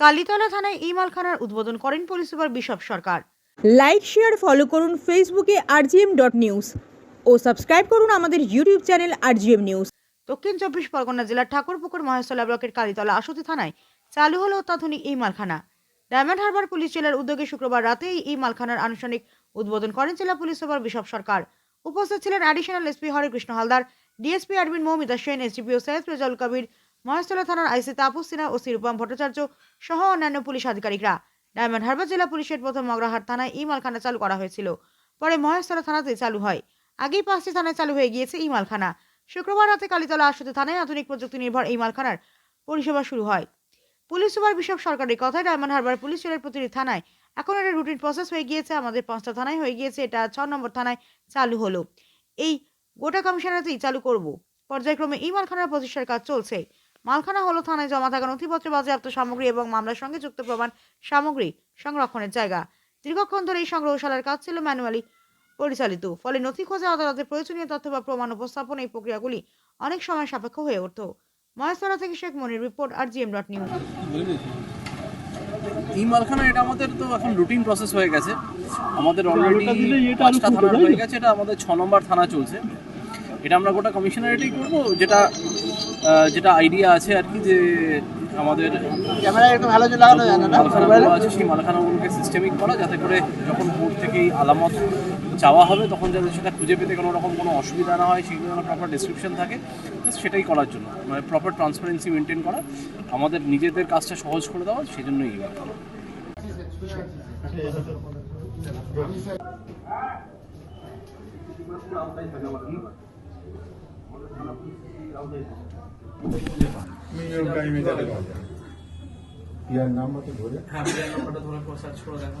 কালীতলা থানায় ই মালখানার উদ্বোধন করেন police super Bishop Sarkar. Like share follow করুন ফেসবুকে আরজিএম ডট নিউজ ও সাবস্ক্রাইব করুন আমাদের ইউটিউব চ্যানেল আরজিএম নিউজ। দক্ষিণ চব্বিশ পরগনা জেলার ঠাকুরপুকুর মহেশতলা ব্লকের কালীতলা আশুতি থানায় চালু হলো অত্যাধুনিক এই মালখানা। ডায়মন্ড হারবার পুলিশ জেলার উদ্যোগে শুক্রবার রাতে এই মালখানার আনুষ্ঠানিক উদ্বোধন করেন জেলা পুলিশ সুপার বিশপ সরকার। উপস্থিত ছিলেন additional SP Harekrishna Haldar DSP Arbin Moumita Sen SDPO Syed Rezaul Kabir Maheshtala থানার আইসি তাপস সিনহা ও রূপম ভট্টাচার্য সহ অন্যান্য পুলিশ আধিকারিকরা। ডায়মন্ড হারবার জেলা পুলিশের প্রথম মগরাহাট থানায় ই মালখানা চালু করা হয়েছিল। পরে মহেশতলা থানাতে চালু হয়। আগেই পাঁচটি থানায় চালু হয়ে গিয়েছে ই মালখানা শুক্রবার রাতে কালীতলা আশুতে থানায় আধুনিক প্রযুক্তি নির্ভর এই মালখানার পরিষেবা শুরু হয়। পুলিশ সুপার বিশপ সরকারের কথায় ডায়মন্ড হারবার পুলিশ জেলার প্রতিটি থানায় এখন এটা রুটিন প্রসেস হয়ে গিয়েছে। আমাদের পাঁচটা থানায় হয়ে গিয়েছে। এটা ছ নম্বর থানায় চালু হলো। এই গোটা কমিশনারেতেই চালু করব। পর্যায়ক্রমে এই মালখানার প্রতিষ্ঠার কাজ চলছে। মালখানা হলো থানায় জমা থাকা নথিপত্র বাজেয়াপ্ত সামগ্রী এবং মামলার সঙ্গে যুক্ত প্রমাণ সামগ্রী সংরক্ষণের জায়গা। দীর্ঘক্ষণ ধরে এই সংগ্রহশালার কাজ ছিল ম্যানুয়ালি পরিচালিত ফলে নথি খোঁজে আদালতের প্রয়োজনীয় তথ্য বা প্রমাণ উপস্থাপন এই প্রক্রিয়াগুলি অনেক সময় সাপেক্ষ হয়ে উঠত মহেশতলা থেকে Sheikh Monir report R GM dot news. E মালখানা এটা আমাদের তো এখন রুটিন প্রসেস হয়ে গেছে। আমাদের অলরেডি পাঁচটা থানা হয়ে গেছে এটা আমাদের ছ নম্বর থানা চলছে। এটা আমরা গোটা কমিশনারেটেই করব যেটা যেটা আইডিয়া আছে আর কি যে আমাদের ক্যামেরা একটু ভালো লাগানো যায় না আছে সেই মালখানাগুলোকে সিস্টেমিক করা যাতে করে যখন কোর্ট থেকে আলামত চাওয়া হবে তখন যাতে সেটা খুঁজে পেতে কোনো রকম কোনো অসুবিধা না হয় সেগুলো যেন প্রপার ডিসক্রিপশন থাকে। সেটাই করার জন্য। মানে প্রপার ট্রান্সপারেন্সি মেনটেন করা। আমাদের নিজেদের কাজটা সহজ করে দেওয়া সেই জন্যই এই মালখানা ইয়ার নাম মতো ধরে। হ্যাঁ প্লেয়ার নাম্বারটা ধরে সার্চ করে দেখো।